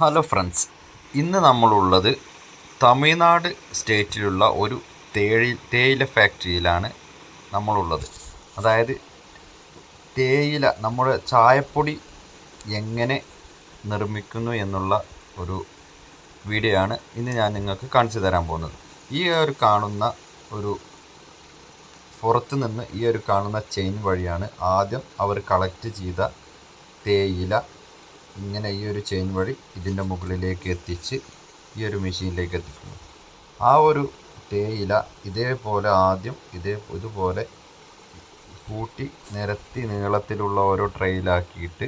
Hello friends ഇന്ന് നമ്മളുള്ളത് തമിഴ്നാട് സ്റ്റേറ്റിലുള്ള ഒരു തേയി തേയില ഫാക്ടറിയിലാണ് നമ്മളുള്ളത്. അതായത് തേയില നമ്മുടെ ചായപ്പൊടി എങ്ങനെ നിർമ്മിക്കുന്നു എന്നുള്ള ഒരു വീഡിയോ ആണ് ഇന്ന് ഞാൻ നിങ്ങൾക്ക് കാണിച്ചു തരാൻ പോകുന്നത്. ഈ ഒരു കാണുന്ന ഒരു പുറത്ത് നിന്ന് ഈ ഒരു കാണുന്ന ചെയിൻ വഴിയാണ് ആദ്യം അവർ കളക്ട് ചെയ്ത തേയില ഇങ്ങനെ ഈ ഒരു ചെയിൻ വഴി ഇതിന്റെ മുകളിലേക്ക് എത്തിച്ച് ഈ ഒരു മെഷീനിലേക്ക് എത്തിക്കുന്നു. ആ ഒരു തേയില ഇതേപോലെ ആദ്യം ഇതേ ഇതുപോലെ കൂട്ടി നിരത്തി നീളത്തിലുള്ള ഓരോ ട്രെയിലാക്കിയിട്ട്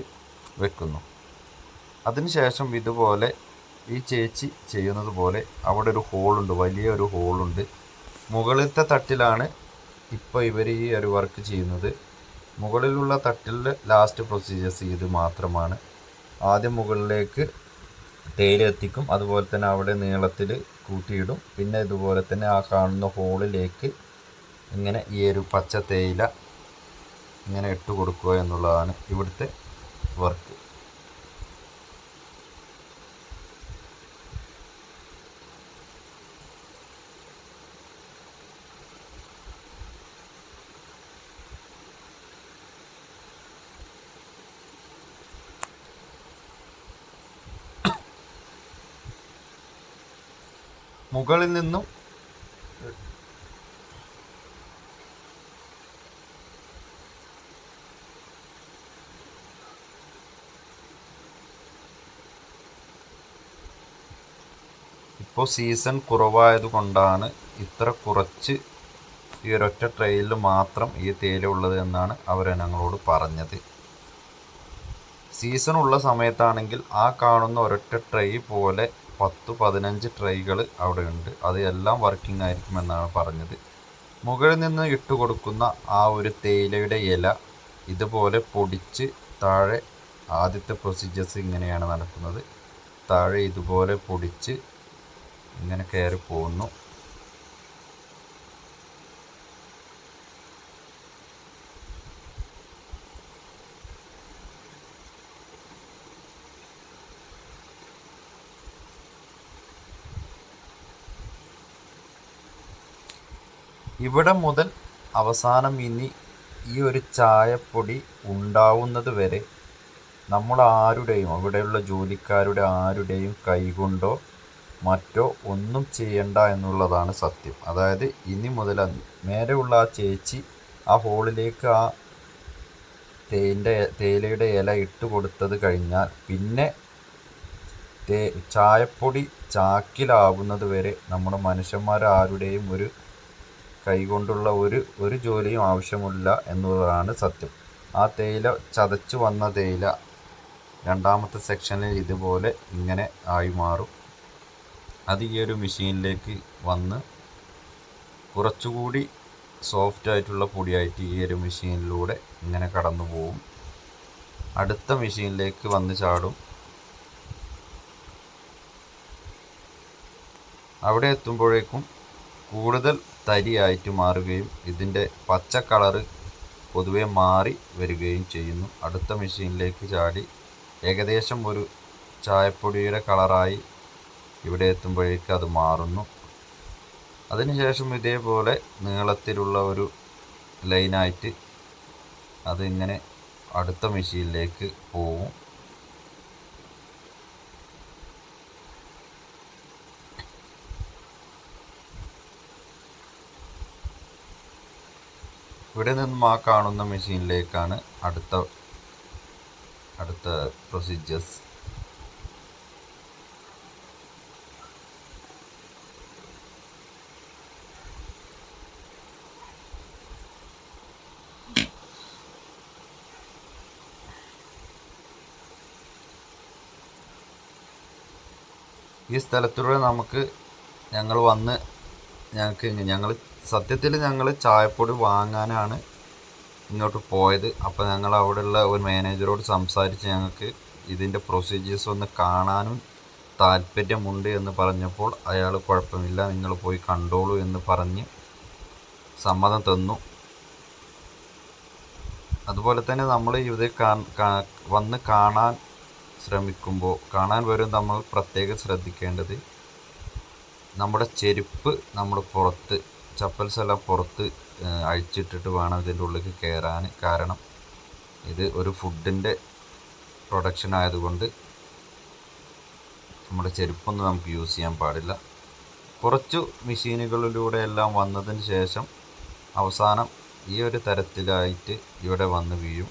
വെക്കുന്നു. അതിനുശേഷം ഇതുപോലെ ഈ ചേച്ചി ചെയ്യുന്നത് പോലെ അവിടെ ഒരു ഹോളുണ്ട് വലിയൊരു ഹോളുണ്ട് മുകളിലത്തെ തട്ടിലാണ് ഇപ്പോൾ ഇവർ ഈ ഒരു വർക്ക് ചെയ്യുന്നത്. മുകളിലുള്ള തട്ടിലെ ലാസ്റ്റ് പ്രൊസീജിയേഴ്സ് ഇത് മാത്രമാണ്. ആദ്യം മുകളിലേക്ക് തേയില എത്തിക്കും. അതുപോലെ തന്നെ അവിടെ നീളത്തിൽ കൂട്ടിയിടും. പിന്നെ ഇതുപോലെ തന്നെ ആ കാണുന്ന ഹോളിലേക്ക് ഇങ്ങനെ ഈ ഒരു പച്ച തേയില ഇങ്ങനെ ഇട്ട് കൊടുക്കുക എന്നുള്ളതാണ് ഇവിടുത്തെ വർക്ക്. മുകളിൽ നിന്നും ഇപ്പോൾ സീസൺ കുറവായത് കൊണ്ടാണ് ഇത്ര കുറച്ച് ഈ ഒരൊറ്റ ട്രെയിനിൽ മാത്രം ഈ തേയില ഉള്ളത് എന്നാണ് അവർ ഞങ്ങളോട് പറഞ്ഞത്. സീസൺ ഉള്ള സമയത്താണെങ്കിൽ ആ കാണുന്ന ഒരൊറ്റ ട്രെയിൽ പോലെ പത്ത് പതിനഞ്ച് ട്രൈകൾ അവിടെ ഉണ്ട് അത് എല്ലാം വർക്കിംഗ് ആയിരിക്കുമെന്നാണ് പറഞ്ഞത്. മുകളിൽ നിന്ന് ഇട്ട് കൊടുക്കുന്ന ആ ഒരു തേയിലയുടെ ഇല ഇതുപോലെ പൊടിച്ച് താഴെ ആദ്യത്തെ പ്രൊസീജിയേഴ്സ് ഇങ്ങനെയാണ് നടക്കുന്നത്. താഴെ ഇതുപോലെ പൊടിച്ച് ഇങ്ങനെ കയറി പോകുന്നു ഇവിടെ മുതൽ അവസാനം ഇനി ഈ ഒരു ചായപ്പൊടി ഉണ്ടാവുന്നത് വരെ നമ്മൾ ആരുടെയും അവിടെയുള്ള ജോലിക്കാരുടെ ആരുടെയും കൈകൊണ്ടോ മറ്റോ ഒന്നും ചെയ്യണ്ട എന്നുള്ളതാണ് സത്യം. അതായത് ഇനി മുതൽ നേരെയുള്ള ആ ചേച്ചി ആ ഹോളിലേക്ക് ആ തേന്റെ തേയിലയുടെ ഇല ഇട്ട് കൊടുത്തത് കഴിഞ്ഞാൽ പിന്നെ തേ ചായപ്പൊടി ചാക്കിലാവുന്നത് വരെ നമ്മുടെ മനുഷ്യന്മാരാരുടെയും ഒരു കൈകൊണ്ടുള്ള ഒരു ഒരു ജോലിയും ആവശ്യമില്ല എന്നുള്ളതാണ് സത്യം. ആ തേയില ചതച്ചു വന്ന തേയില രണ്ടാമത്തെ സെക്ഷനിൽ ഇതുപോലെ ഇങ്ങനെ ആയി മാറും. അത് ഈ ഒരു മെഷീനിലേക്ക് വന്ന് കുറച്ചുകൂടി സോഫ്റ്റ് ആയിട്ടുള്ള പൊടിയായിട്ട് ഈ ഒരു മെഷീനിലൂടെ ഇങ്ങനെ കടന്നു പോകും അടുത്ത മെഷീനിലേക്ക് വന്ന് ചാടും. അവിടെ എത്തുമ്പോഴേക്കും കൂടുതൽ തരിയായിട്ട് മാറുകയും ഇതിന്റെ പച്ച കളറ് പൊതുവെ മാറി വരികയും ചെയ്യുന്നു. അടുത്ത മെഷീനിലേക്ക് ചാടി ഏകദേശം ഒരു ചായപ്പൊടിയുടെ കളറായി ഇവിടെ എത്തുമ്പോഴേക്ക് അത് മാറുന്നു. അതിനുശേഷം ഇതേപോലെ നീളത്തിലുള്ള ഒരു ലൈനായിട്ട് അതിങ്ങനെ അടുത്ത മെഷീനിലേക്ക് പോവും. ഇവിടെ നിന്നും ആ കാണുന്ന മെഷീനിലേക്കാണ് അടുത്ത അടുത്ത പ്രൊസീജിയേഴ്സ് ഈ സ്ഥലത്തൂടെ നമുക്ക് ഞങ്ങൾ വന്ന് ഞങ്ങൾക്ക് ഞങ്ങൾ സത്യത്തിൽ ഞങ്ങൾ ചായപ്പൊടി വാങ്ങാനാണ് ഇങ്ങോട്ട് പോയത്. അപ്പോൾ ഞങ്ങൾ അവിടെയുള്ള ഒരു മാനേജറോട് സംസാരിച്ച് ഞങ്ങൾക്ക് ഇതിന്റെ പ്രൊസീജിയേഴ്സ് ഒന്ന് കാണാനും താല്പര്യമുണ്ട് എന്ന് പറഞ്ഞപ്പോൾ അയാൾ കുഴപ്പമില്ല നിങ്ങൾ പോയി കണ്ടോളൂ എന്ന് പറഞ്ഞ് സമ്മതം തന്നു. അതുപോലെ തന്നെ നമ്മൾ കാ- വന്ന് കാണാൻ ശ്രമിക്കുമ്പോൾ കാണാൻ വരും നമ്മൾ പ്രത്യേകം ശ്രദ്ധിക്കേണ്ടത് നമ്മുടെ ചെരുപ്പ് നമ്മൾ പുറത്ത് ചപ്പൽസ് എല്ലാം പുറത്ത് അഴിച്ചിട്ടിട്ട് വേണം ഇതിന്റെ ഉള്ളിലേക്ക് കയറാൻ കാരണം ഇത് ഒരു ഫുഡിന്റെ പ്രൊഡക്ഷൻ ആയതുകൊണ്ട് നമ്മുടെ ചെരുപ്പൊന്നും നമുക്ക് യൂസ് ചെയ്യാൻ പാടില്ല. കുറച്ചു മെഷീനുകളിലൂടെ എല്ലാം വന്നതിന് ശേഷം അവസാനം ഈ ഒരു തരത്തിലായിട്ട് ഇവിടെ വന്ന് വീഴും.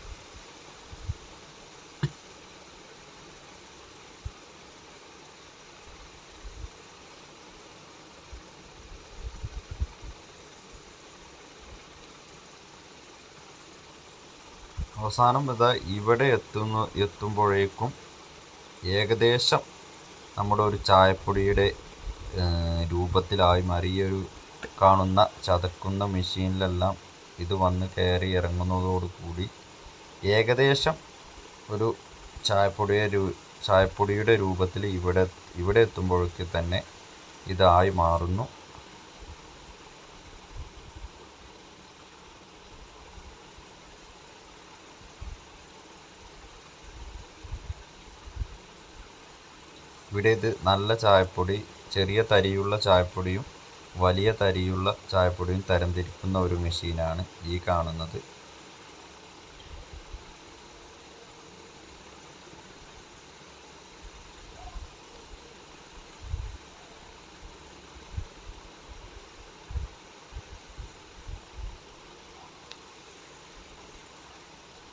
അവസാനം ഇതാ ഇവിടെ എത്തുന്നു എത്തുമ്പോഴേക്കും ഏകദേശം നമ്മുടെ ഒരു ചായപ്പൊടിയുടെ രൂപത്തിലായി മാറി. ഈ ഒരു കാണുന്ന ചതക്കുന്ന മെഷീനിലെല്ലാം ഇത് വന്ന് കയറി ഇറങ്ങുന്നതോടുകൂടി ഏകദേശം ഒരു ചായപ്പൊടിയെ രൂ ചായപ്പൊടിയുടെ രൂപത്തിൽ ഇവിടെ ഇവിടെ എത്തുമ്പോഴേക്ക് തന്നെ ഇതായി മാറുന്നു. ഇവിടെ ഇത് നല്ല ചായപ്പൊടി ചെറിയ തരിയുള്ള ചായപ്പൊടിയും വലിയ തരിയുള്ള ചായപ്പൊടിയും തരംതിരിക്കുന്ന ഒരു മെഷീനാണ് ഈ കാണുന്നത്.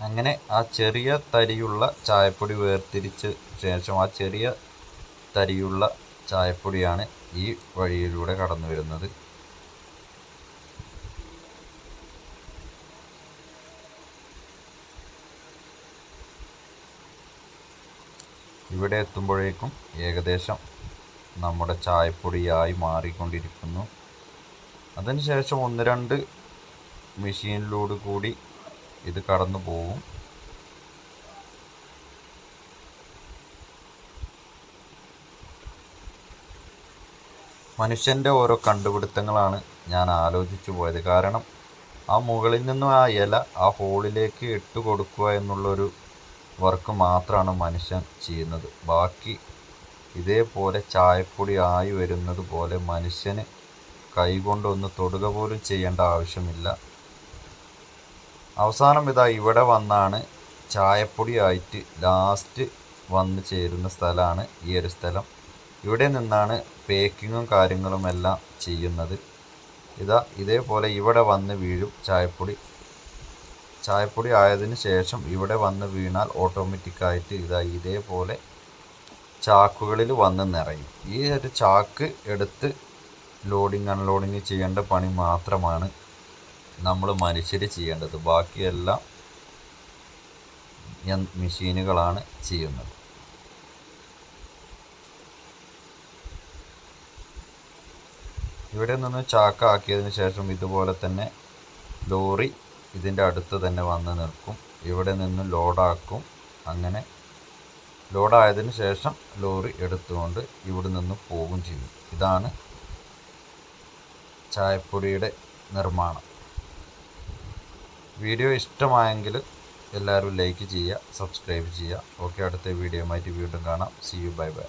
അങ്ങനെ ആ ചെറിയ തരിയുള്ള ചായപ്പൊടി വേർതിരിച്ച ശേഷം ആ ചെറിയ തരിയുള്ള ചായപ്പൊടിയാണ് ഈ വഴിയിലൂടെ കടന്നു വരുന്നത്. ഇവിടെ എത്തുമ്പോഴേക്കും ഏകദേശം നമ്മുടെ ചായപ്പൊടിയായി മാറിക്കൊണ്ടിരിക്കുന്നു. അതിനുശേഷം ഒന്ന് രണ്ട് മെഷീനിലൂടെ കൂടി ഇത് കടന്നു പോകും. മനുഷ്യന്റെ ഓരോ കണ്ടുപിടുത്തങ്ങളാണ് ഞാൻ ആലോചിച്ചു പോയത്. കാരണം ആ മുകളിൽ നിന്നും ആ ഇല ആ ഹോളിലേക്ക് ഇട്ട് കൊടുക്കുക എന്നുള്ളൊരു വർക്ക് മാത്രമാണ് മനുഷ്യൻ ചെയ്യുന്നത്. ബാക്കി ഇതേപോലെ ചായപ്പൊടി ആയി വരുന്നത് പോലെ മനുഷ്യന് കൈകൊണ്ടൊന്ന് തൊടുക പോലും ചെയ്യേണ്ട ആവശ്യമില്ല. അവസാനം ഇതാ ഇവിടെ വന്നാണ് ചായപ്പൊടി ആയിട്ട് ലാസ്റ്റ് വന്ന് ചേരുന്ന സ്ഥലമാണ് ഈ ഒരു സ്ഥലം. ഇവിടെ നിന്നാണ് പേക്കിങ്ങും കാര്യങ്ങളും എല്ലാം ചെയ്യുന്നത്. ഇതാ ഇതേപോലെ ഇവിടെ വന്ന് വീഴും ചായപ്പൊടി. ചായപ്പൊടി ആയതിന് ശേഷം ഇവിടെ വന്ന് വീണാൽ ഓട്ടോമാറ്റിക്കായിട്ട് ഇതാ ഇതേപോലെ ചാക്കുകളിൽ വന്ന് നിറയും. ഈ ഒരു ചാക്ക് എടുത്ത് ലോഡിങ് അൺലോഡിങ് ചെയ്യേണ്ട പണി മാത്രമാണ് നമ്മൾ മനുഷ്യർ ചെയ്യേണ്ടത്. ബാക്കിയെല്ലാം മെഷീനുകളാണ് ചെയ്യുന്നത്. ഇവിടെ നിന്ന് ചാക്കാക്കിയതിന് ശേഷം ഇതുപോലെ തന്നെ ലോറി ഇതിന്റെ അടുത്ത് തന്നെ വന്ന് നിൽക്കും. ഇവിടെ നിന്ന് ലോഡാക്കും. അങ്ങനെ ലോഡായതിനു ശേഷം ലോറി എടുത്തുകൊണ്ട് ഇവിടെ നിന്ന് പോകും ചെയ്യും. ഇതാണ് ചായപ്പൊടിയുടെ നിർമ്മാണം. വീഡിയോ ഇഷ്ടമായെങ്കിൽ എല്ലാവരും ലൈക്ക് ചെയ്യുക സബ്സ്ക്രൈബ് ചെയ്യുക. ഓക്കെ അടുത്ത വീഡിയോ വീഡിയോയുമായിട്ട് വീണ്ടും കാണാം. C U bye bye